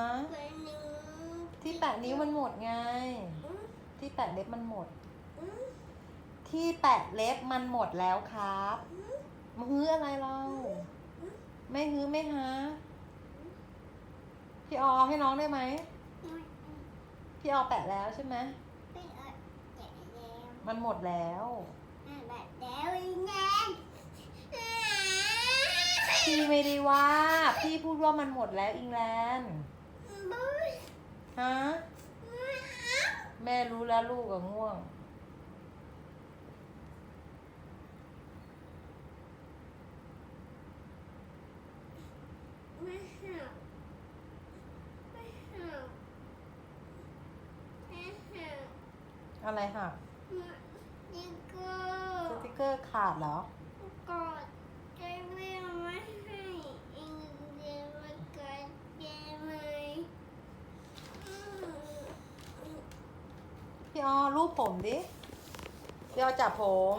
ะมันหนึ่งที่แปะนิ้วมันหมดไง ที่แปะเล็บมันหมด ที่แปะเล็บมันหมดแล้วครับมาฮื้ออะไรเรา ไม่ฮื้อไม่ฮะ พี่ออให้น้องได้ไหม พี่ออแปะแล้วใช่ไหมไม่เอาแกะแล้วมันหมดแล้วอะแบบแล้วอีแนนพี่ไม่ได้ว่า พี่พูดว่ามันหมดแล้วอิงแลนด์ บุ้ย ฮะ แม่ รู้แล้วลูกกับง่วง ไม่เห่าไม่เห่าไม่เห่าอะไรหักนี่ก็สติกเกอร์ขาดเหรอกอดใจไม่เอาไว้ให้เองเดี๋ยวมากอดเจไหมอืม พี่ ออรูปผมดิพี่ออจับผม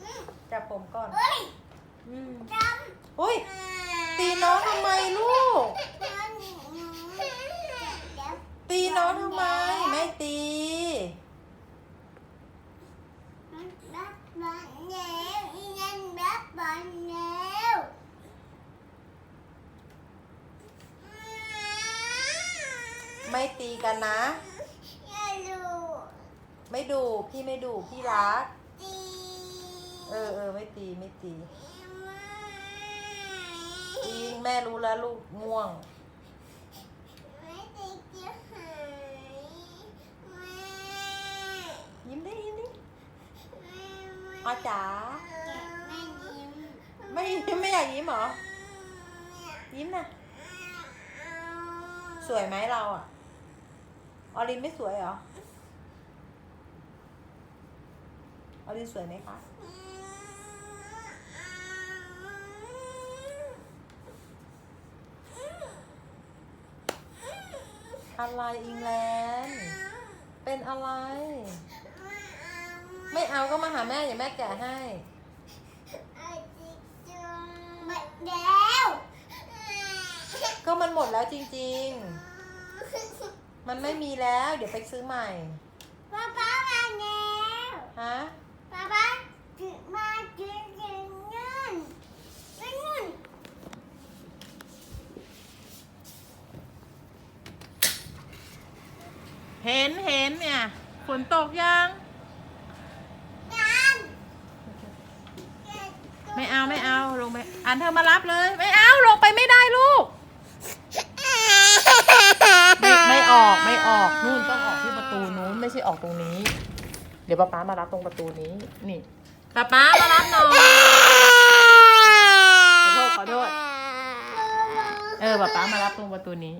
อืมจับผมก่อนเอ้ยอืมจอุ้ยำตีน้องทำไมลูกแล้วหนูเดี๋ยวตีน้องทำไม ไม่ตีรับบอลแล้วอีนั่นรับบอลแล้วไม่ตีกันนะอย่าลู ไม่ดูพี่ไม่ดูพี่รักตีเออเออไม่ตีไม่ตีไม่อิงแม่รู้แล้วลูกง่วงไม่ตีจะหายไม่ยิ้มได้ยิ้มดิไม่อ๋อจ๋าไม่ยิ้มไม่ยิ้มไม่อยากยิ้มเหรอ ยิ้มนะสวยไหมเราอะ ออลินไม่สวยเหรอ ออลินสวยไหมคะอะไรอิงแลนด์เป็นอะไร ไม่เอาก็มาหาแม่อย่าแม่แกะให้หมดแล้วก็มันหมดแล้วจริง ๆ มันไม่มีแล้ว เดี๋ยวไปซื้อใหม่ ป้าป้ามาแล้ว ฮะ ป้าป้าถึงมาถึงถึงเงินเงิน เห็นเห็นเนี่ย ฝนตกยังกันไม่เอาไม่เอาลงไปอันเธอมารับเลย ไม่เอาลงไปไม่ได้ลูกไม่ไม่ออกไม่ออกนู่นต้องออกที่ประตูนู้นไม่ใช่ออกตรงนี้ เดี๋ยวป๊าป๊ามารับตรงประตูนี้นี่ป๊าป๊ามารับหน่อยขอโทษขอโทษเออป๊าป๊ามารับตรงประตูนี้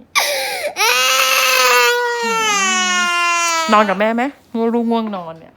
นอนกับแม่ไหมง่วงลูกง่วงนอนเนี่ย